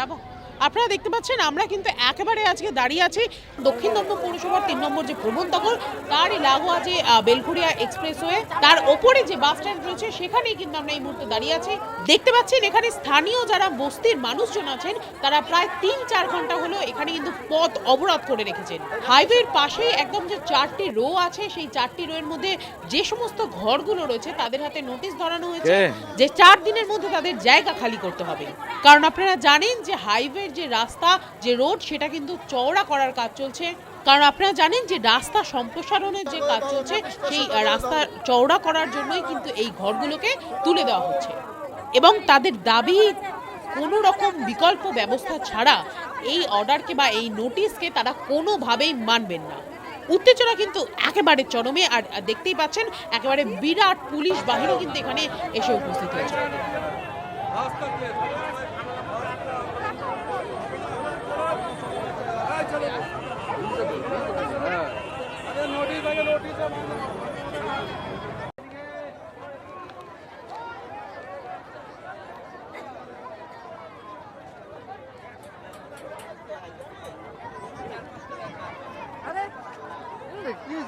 যাব আপনারা দেখতে পাচ্ছেন আমরা কিন্তু একেবারে আজকে দাঁড়িয়ে আছি দক্ষিণ দমদম পৌরসভার তিন নম্বর যে প্রবন্ধকর তারই লাগোয়া যে বেলঘুরিয়া এক্সপ্রেসওয়ে তার ওপরে যে বাস স্ট্যান্ড রয়েছে সেখানেই কিন্তু আমরা এই মুহূর্তে দাঁড়িয়ে আছি। দেখতে পাচ্ছেন এখানে স্থানীয় যারা বস্তির মানুষজন আছেন তারা প্রায় তিন চার ঘণ্টা হলো এখানে কিন্তু পথ অবরোধ করে রেখেছেন। হাইওয়ের পাশে একদম যে চারটি রো আছে সেই চারটি রোয়ের মধ্যে যে সমস্ত ঘরগুলো রয়েছে তাদের হাতে নোটিশ ধরানো হয়েছে যে চার দিনের মধ্যে তাদের জায়গা খালি করতে হবে। কারণ আপনারা জানেন যে হাইওয়ের যে রাস্তা, যে রোড, সেটা কিন্তু চওড়া করার কাজ চলছে। কারণ আপনারা জানেন যে রাস্তা সম্প্রসারণের যে কাজ চলছে, সেই রাস্তা চওড়া করার জন্যই কিন্তু এই ঘরগুলোকে তুলে দেওয়া হচ্ছে। এবং তাদের দাবি, কোনো রকম বিকল্প ব্যবস্থা ছাড়া এই অর্ডারকে বা এই নোটিশকে তারা কোনোভাবেই মানবেন না। উত্তেজনা কিন্তু একেবারে চরমে, আর দেখতেই পাচ্ছেন, একেবারে বিরাট পুলিশ বাহিনী কিন্তু এখানে এসে উপস্থিত হয়েছে।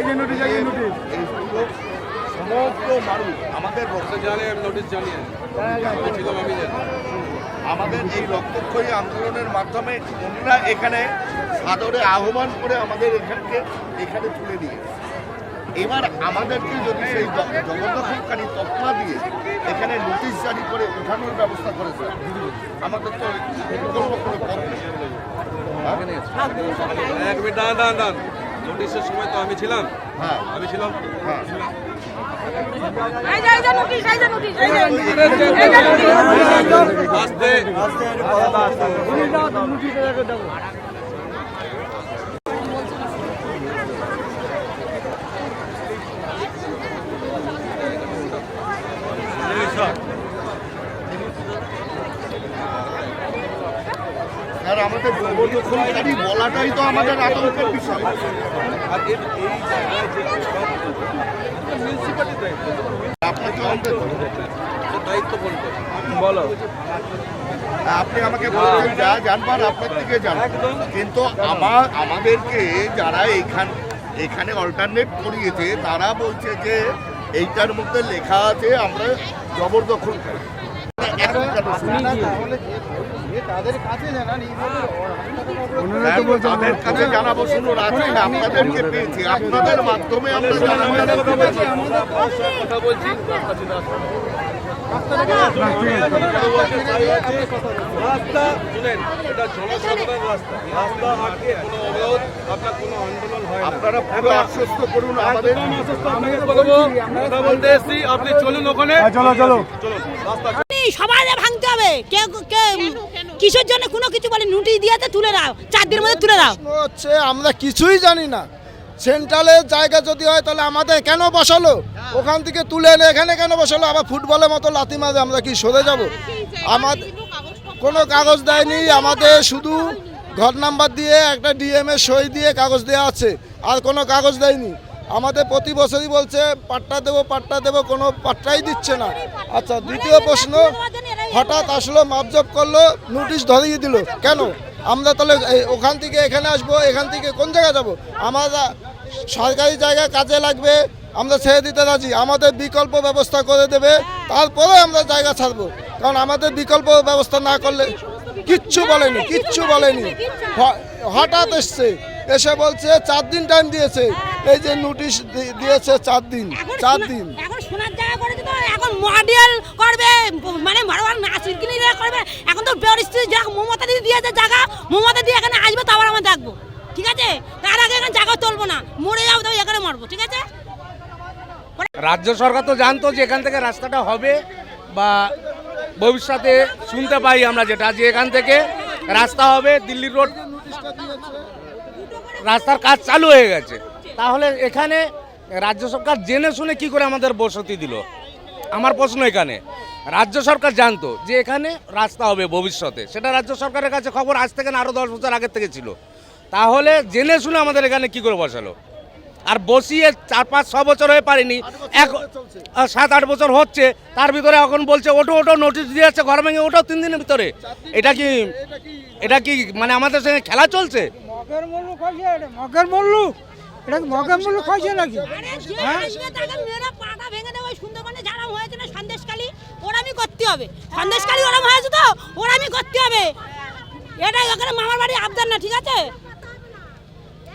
এই যে নোটিশ, এই নোটিশ। সমস্ত মানুষ আমাদের রক্ত জানে আমি নোটিশ জানিয়ে ছিলাম আমি জানি। আমাদের এই রক্তক্ষয়ী আন্দোলনের মাধ্যমে ওনারা এখানে সাদরে আহ্বান করে আমাদের এখানকে এখানে তুলে দিয়ে এবার আমাদেরকে যদি সেই জ- জবরদখলকারী তকমা দিয়ে এখানে নোটিশ জারি করে উঠানোর ব্যবস্থা করে স্যার আমাদের তো কোনো পথ নেই। দাঁড়ান দাঁড়ান দাঁড়ান। নোটিশের সময় তো আমি ছিলাম। হ্যাঁ। আমি ছিলাম। হ্যাঁ। নোটিশ আসতে। স্যার আমাদের বলাটাই তো আমাদের আতঙ্কের বিষয়। আর এই জায়গায় যে মিউনিসিপালিটি দায়িত্ব আপনাকে দায়িত্ব বলতে বলো। আপনি আমাকে বলছেন যা জানবার আপনার থেকে জান কিন্তু আমার আমাদেরকে যারা এইখান এখানে অল্টারনেট করিয়েছে তারা বলছে যে এইটার মধ্যে লেখা আছে আমরা জবরদখল করি। এখন কেন? তাদের কাছে জানান তাদের কাছে জানাব শুনুন আছে আপনাদেরকে পেয়েছি আপনাদের মাধ্যমে আমরা জানাব কথা বলছি রাস্তা শুনেন এটা জনসাধারণ রাস্তা রাস্তা আটকে কোনো অবরোধ আপনার কোনো আন্দোলন হয় আপনারা পুরো আশ্বস্ত করুন আমাদের কথা বলতে এসছি আপনি চলুন ওখানে চলো চলো চলুন রাস্তা সবাই ভাঙতে হবে। কে কে কিসের জন্য কোনো কিছু বলে? নোটিশ দিয়েছে তুলে দাও। চার দিনের মধ্যে তুলে দাও। হচ্ছে আমরা কিছুই জানি না। সেন্ট্রালের জায়গা যদি হয় তাহলে আমাদের কেন বসালো? ওখান থেকে তুলে এনে এখানে কেন বসালো? আবার ফুটবলের মতো লাথি মারে আমরা কি সরে যাব? আমাদের কোনো কাগজ দেয়নি। আমাদের শুধু ঘর নাম্বার দিয়ে একটা ডিএম এর সই দিয়ে কাগজ দেওয়া আছে। আর কোনো কাগজ দেয়নি। আমাদের প্রতি বছরই বলছে, পাট্টা দেবো পাট্টা দেবো, কোনো পাট্টাই দিচ্ছে না। আচ্ছা দ্বিতীয় প্রশ্ন, হঠাৎ আসলো মাপজব করল, নোটিশ ধরিয়ে দিল। কেন? আমরা তাহলে ওখান থেকে এখানে আসব, এখান থেকে কোন জায়গায় যাব? আমরা সরকারি জায়গা কাজে লাগবে, আমরা ছেড়ে দিতে রাজি। আমাদের বিকল্প ব্যবস্থা করে দেবে, তারপরে আমরা জায়গা ছাড়বো। কারণ আমাদের বিকল্প ব্যবস্থা না করলে কিচ্ছু বলেনি কিচ্ছু বলেনি। হঠাৎ এসছে, এসে বলছে, চার দিন টাইম দিয়েছে। এই যে নোটিশ দিয়েছে চার দিন চার দিন। এখন সোনার জায়গা করেছে তো এখন মডেল করবে মানে বড় নাচের কিনে করবে এখন তো পরিস্থিতি যা মমতা দিদি দিয়েছে জায়গা মমতা দিয়ে এখানে আসবে তারপর আমরা দেখব ঠিক আছে? তার আগে এখানে জায়গা তুলবো না মরে যাব তবে এখানে মরবো ঠিক আছে? রাজ্য সরকার তো জানতো যে এখান থেকে রাস্তাটা হবে বা ভবিষ্যতে শুনতে পাই আমরা যেটা যে এখান থেকে রাস্তা হবে দিল্লি রোড রাস্তার কাজ চালু হয়ে গেছে। তাহলে এখানে রাজ্য সরকার জেনে শুনে কি করে আমাদের বসতি দিল? আমার প্রশ্ন এখানে। রাজ্য সরকার জানতো যে এখানে রাস্তা হবে ভবিষ্যতে। সেটা রাজ্য সরকারের কাছে খবর আজ থেকে না আরও দশ বছর আগের থেকে ছিল। তাহলে জেনে শুনে আমাদের এখানে কি করে বসালো? আর বসিয়ে চার পাঁচ ছ বছর হয়ে পারিনি। এক সাত আট বছর হচ্ছে। তার ভিতরে এখন বলছে ওটো ওটো নোটিশ দিয়ে যাচ্ছে ঘর ভেঙে ওটো তিন দিনের ভিতরে। এটা কি এটা কি মানে আমাদের সঙ্গে খেলা চলছে? মগের মুল্লু মগের মুল্লু? এটা মগের মুল্লু খাইছে নাকি? আরে যে আসবে তাকে মেরে পাটা ভেঙে দেবে ওই সুন্দরবনে যারা হয়েছে না সন্দেশকালী ওরামি করতে হবে। সন্দেশকালী ওরাম হয়েছে তো ওরামি করতে হবে। এটা ওখানে মামার বাড়ি আবদার না ঠিক আছে?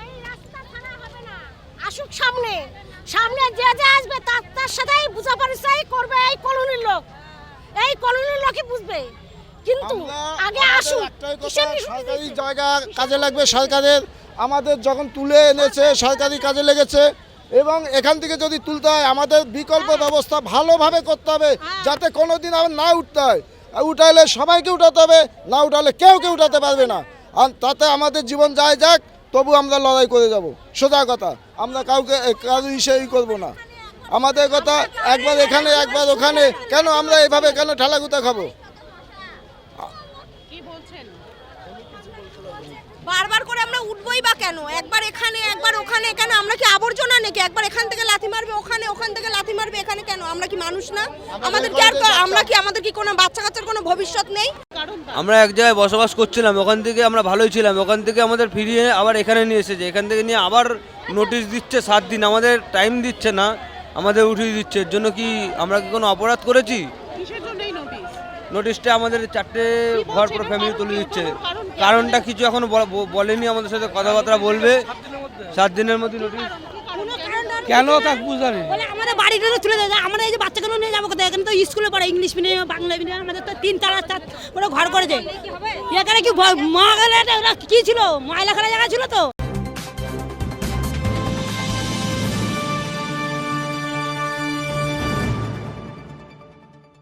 এই রাস্তা ছাড়া হবে না। আসুক সামনে। সামনে যে যে আসবে তার তার সাথেই বুঝা পরিচয় করবে এই কলোনির লোক। এই কলোনির লোকই বুঝবে। কিন্তু আগে নিশুতি সরকারি জায়গা কাজে লাগবে সরকারের। আমাদের যখন তুলে এনেছে সরকারি কাজে লেগেছে এবং এখান থেকে যদি তুলতে হয় আমাদের বিকল্প ব্যবস্থা ভালোভাবে করতে হবে যাতে কোনোদিন আবার না উঠতে হয়। উঠাইলে সবাইকে উঠাতে হবে না উঠালে কেউ কেউ উঠাতে পারবে না। আর তাতে আমাদের জীবন যায় যাক তবু আমরা লড়াই করে যাব। সোজা কথা আমরা কাউকে কারও হিসেবেই করব না। আমাদের কথা একবার এখানে একবার ওখানে কেন আমরা এভাবে কেন ঠেলাগুতা খাব? কি বলছেন? বারবার করে আমরা উঠবই বা কেন? একবার এখানে একবার ওখানে কেন? আমরা কি আবর্জনা নাকি? একবার এখান থেকে লাথি মারবে ওখানে ওখান থেকে লাথি মারবে এখানে কেন? আমরা কি মানুষ না? আমাদের কি আর আমরা কি আমাদের কি কোনো বাচ্চা কাচ্চার কোনো ভবিষ্যৎ নেই? আমরা এক জায়গায় বসবাস করছিলাম ওখান থেকে আমরা ভালোই ছিলাম ওখান থেকে আমাদের ফিরিয়ে আবার এখানে নিয়ে এসেছে এখান থেকে নিয়ে আবার নোটিশ দিচ্ছে সাত দিন আমাদের টাইম দিচ্ছে না আমাদের উঠিয়ে দিচ্ছে এর জন্য কি আমরা কি কোনো অপরাধ করেছি কিসের জন্য এই নোটিশ নোটিশটা আমাদের চারটে ঘর? পুরো ফ্যামিলি তুলে দিচ্ছে। কারণটা কিছু এখনও বলা- বলেনি আমাদের সাথে কথাবার্তা বলবে। সাত দিনের মধ্যে। নোটিশ কোনো তা বুঝতে বলে আমাদের বাড়িটা তুলে দেয়। আমরা এই যে বাচ্চাগুলো নিয়ে যাব কোথায়? এখানে তো স্কুলে পড়ে ইংলিশ মিডিয়াম বাংলা মিডিয়াম আমাদের তো তিন তালা চার করে ঘর করেছে। এখানে কি মা গেলে ওরা কি ছিল? ময়লা খেলা জায়গা ছিল তো?